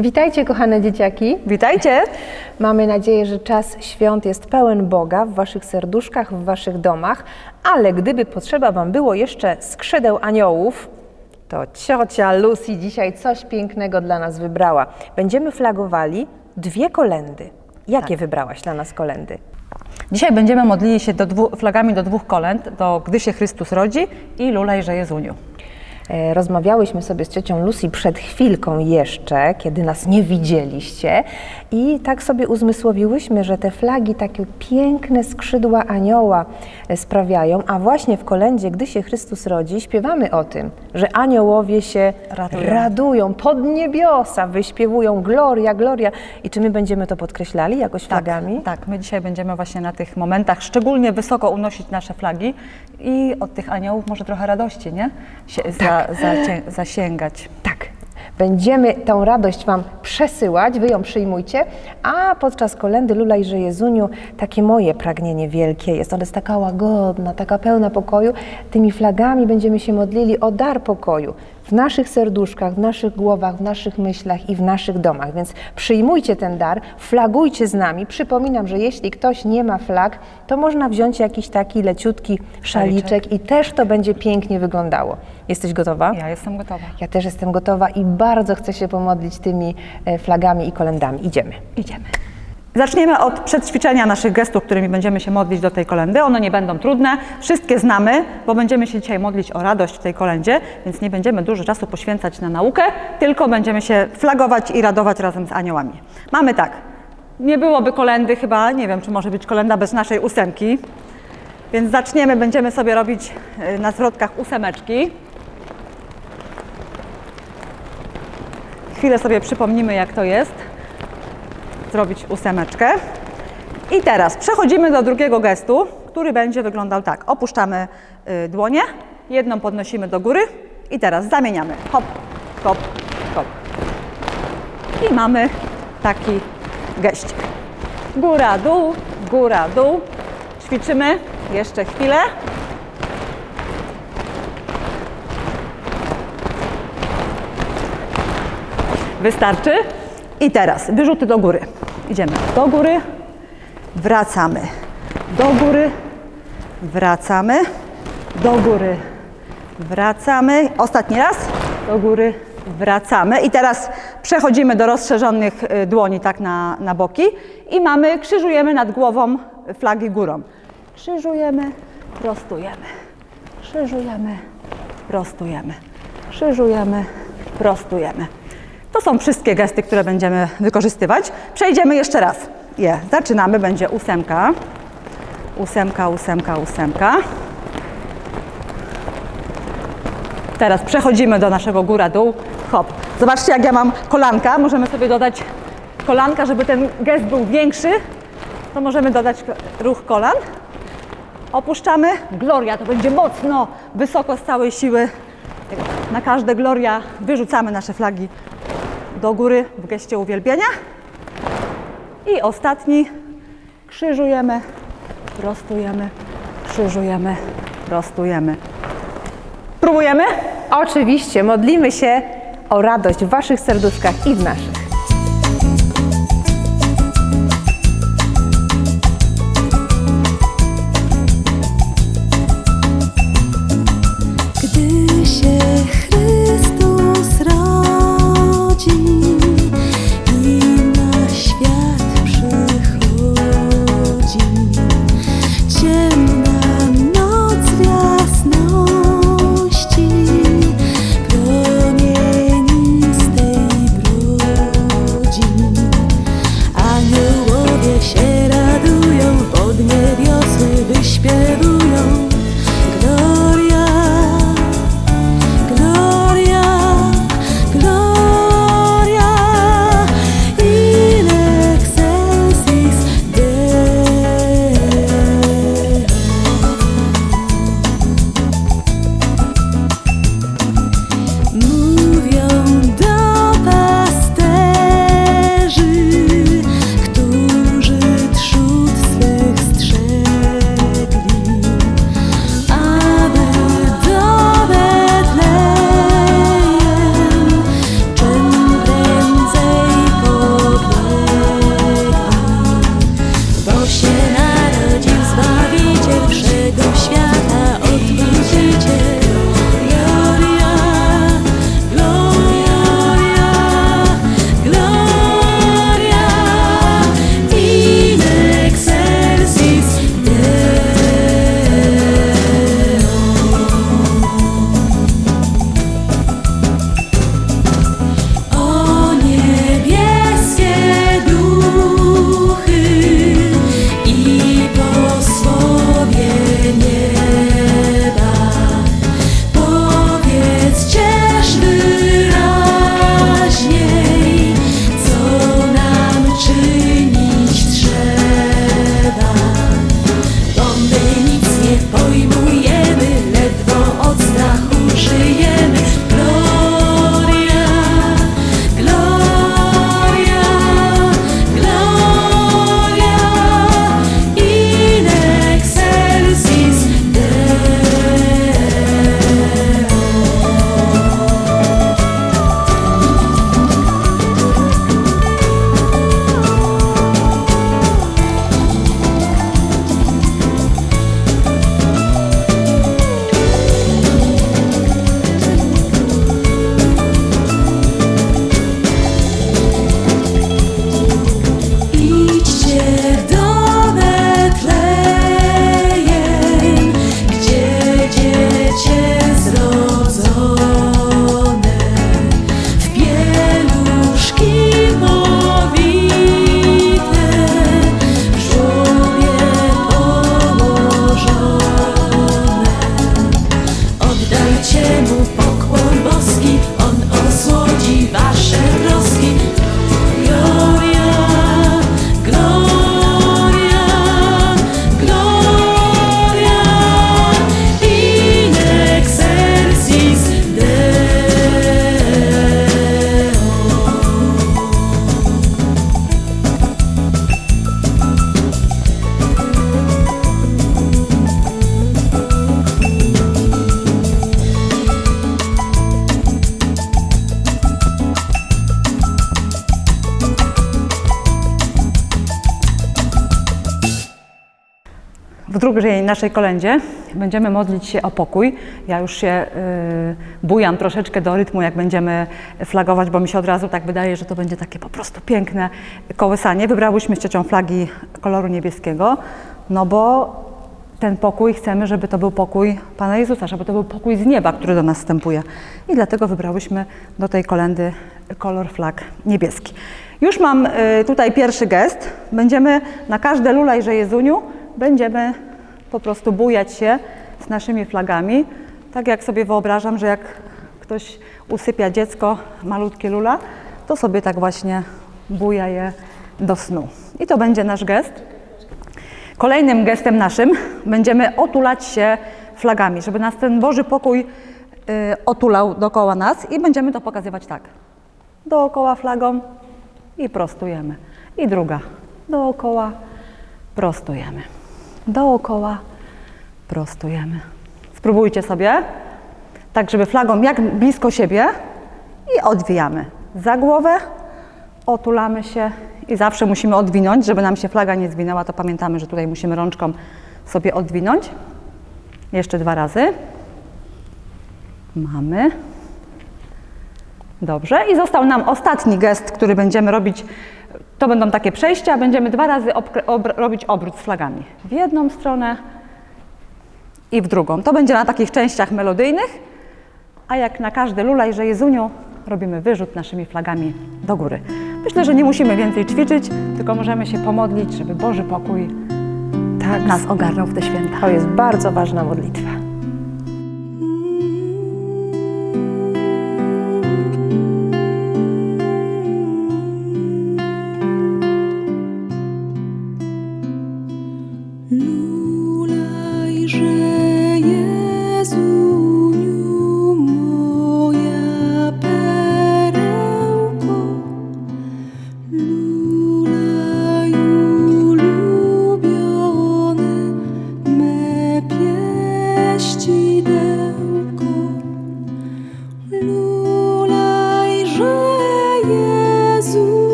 Witajcie, kochane dzieciaki. Witajcie! Mamy nadzieję, że czas świąt jest pełen Boga w Waszych serduszkach, w Waszych domach, ale gdyby potrzeba Wam było jeszcze skrzydeł aniołów, to ciocia Lucy dzisiaj coś pięknego dla nas wybrała. Będziemy flagowali dwie kolendy. Jakie wybrałaś dla nas kolendy? Dzisiaj będziemy modlili się do flagami do dwóch kolęd, do Gdy się Chrystus rodzi i Lulejże Jezuniu. E, Rozmawiałyśmy sobie z ciocią Lucy przed chwilką jeszcze, kiedy nas nie widzieliście i tak sobie uzmysłowiłyśmy, że te flagi takie piękne skrzydła anioła e, sprawiają, a właśnie w kolędzie, gdy się Chrystus rodzi, śpiewamy o tym, że aniołowie się Radują. radują pod niebiosa, wyśpiewują gloria, gloria. I czy my będziemy to podkreślali jakoś flagami? Tak, my dzisiaj będziemy właśnie na tych momentach szczególnie wysoko unosić nasze flagi i od tych aniołów może trochę radości, nie? Sie, za, zasięgać. Tak. Będziemy tą radość Wam przesyłać, Wy ją przyjmujcie, a podczas kolendy Lulajże Jezuniu takie moje pragnienie wielkie jest. Ona jest taka łagodna, taka pełna pokoju. Tymi flagami będziemy się modlili o dar pokoju w naszych serduszkach, w naszych głowach, w naszych myślach i w naszych domach. Więc przyjmujcie ten dar, flagujcie z nami. Przypominam, że jeśli ktoś nie ma flag, to można wziąć jakiś taki leciutki szaliczek i też to będzie pięknie wyglądało. Jesteś gotowa? Ja jestem gotowa. Ja też jestem gotowa i bardzo chcę się pomodlić tymi e, flagami i kolendami. Idziemy. Idziemy. Zaczniemy od przećwiczenia naszych gestów, którymi będziemy się modlić do tej kolendy. One nie będą trudne, wszystkie znamy, bo będziemy się dzisiaj modlić o radość w tej kolendzie, więc nie będziemy dużo czasu poświęcać na naukę, tylko będziemy się flagować i radować razem z aniołami. Mamy tak, nie byłoby kolendy chyba, nie wiem, czy może być kolenda bez naszej ósemki, więc zaczniemy, będziemy sobie robić y, na zwrotkach ósemeczki. Chwilę sobie przypomnimy, jak to jest zrobić ósemeczkę. I teraz przechodzimy do drugiego gestu, który będzie wyglądał tak. Opuszczamy y, dłonie, jedną podnosimy do góry i teraz zamieniamy. Hop, hop, hop. I mamy taki geścik. Góra, dół, góra, dół. Ćwiczymy jeszcze chwilę. Wystarczy. I teraz wyrzuty do góry. Idziemy do góry, wracamy, do góry, wracamy, do góry, wracamy. Ostatni raz, do góry, wracamy. I teraz przechodzimy do rozszerzonych y, dłoni tak na, na boki i mamy, krzyżujemy nad głową flagi górą. Krzyżujemy, prostujemy, krzyżujemy, prostujemy, krzyżujemy, prostujemy. To są wszystkie gesty, które będziemy wykorzystywać. Przejdziemy jeszcze raz. Je, zaczynamy, będzie ósemka. Ósemka, ósemka, ósemka. Teraz przechodzimy do naszego góra-dół. Hop. Zobaczcie, jak ja mam kolanka. Możemy sobie dodać kolanka, żeby ten gest był większy. To możemy dodać ruch kolan. Opuszczamy. Gloria, to będzie mocno, wysoko z całej siły. Na każde gloria wyrzucamy nasze flagi do góry w geście uwielbienia. I ostatni krzyżujemy, prostujemy, krzyżujemy, prostujemy. Próbujemy? Oczywiście, modlimy się o radość w Waszych serduszkach i w naszych. Drugiej naszej kolędzie będziemy modlić się o pokój. Ja już się y, bujam troszeczkę do rytmu, jak będziemy flagować, bo mi się od razu tak wydaje, że to będzie takie po prostu piękne kołysanie. Wybrałyśmy z flagi koloru niebieskiego, no bo ten pokój chcemy, żeby to był pokój Pana Jezusa, żeby to był pokój z nieba, który do nas wstępuje. I dlatego wybrałyśmy do tej kolendy kolor flag niebieski. Już mam y, tutaj pierwszy gest. Będziemy na każde lulajże Jezuniu, będziemy po prostu bujać się z naszymi flagami. Tak jak sobie wyobrażam, że jak ktoś usypia dziecko, malutkie lula, to sobie tak właśnie buja je do snu. I to będzie nasz gest. Kolejnym gestem naszym będziemy otulać się flagami, żeby nas ten Boży pokój y, otulał dookoła nas i będziemy to pokazywać tak. Dookoła flagą i prostujemy. I druga. Dookoła prostujemy. Dookoła prostujemy. Spróbujcie sobie, tak żeby flagą jak blisko siebie i odwijamy. Za głowę otulamy się i zawsze musimy odwinąć, żeby nam się flaga nie zwinęła, to pamiętamy, że tutaj musimy rączką sobie odwinąć. Jeszcze dwa razy. Mamy. Dobrze. I został nam ostatni gest, który będziemy robić. To będą takie przejścia. Będziemy dwa razy obkr- obr- robić obrót z flagami. W jedną stronę i w drugą. To będzie na takich częściach melodyjnych. A jak na każdy lulaj, że Jezuniu, robimy wyrzut naszymi flagami do góry. Myślę, że nie musimy więcej ćwiczyć, tylko możemy się pomodlić, żeby Boży pokój Tak, nas ogarnął w te święta. to jest bardzo ważna modlitwa.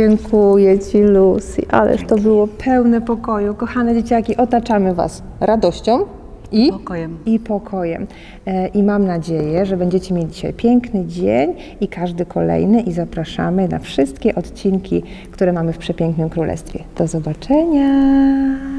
Dziękuję Ci, Lucy. Ależ to było pełne pokoju. Kochane dzieciaki, otaczamy Was radością i Pokojem. I pokojem. E, I mam nadzieję, że będziecie mieli dzisiaj piękny dzień i każdy kolejny. I zapraszamy na wszystkie odcinki, które mamy w Przepięknym Królestwie. Do zobaczenia.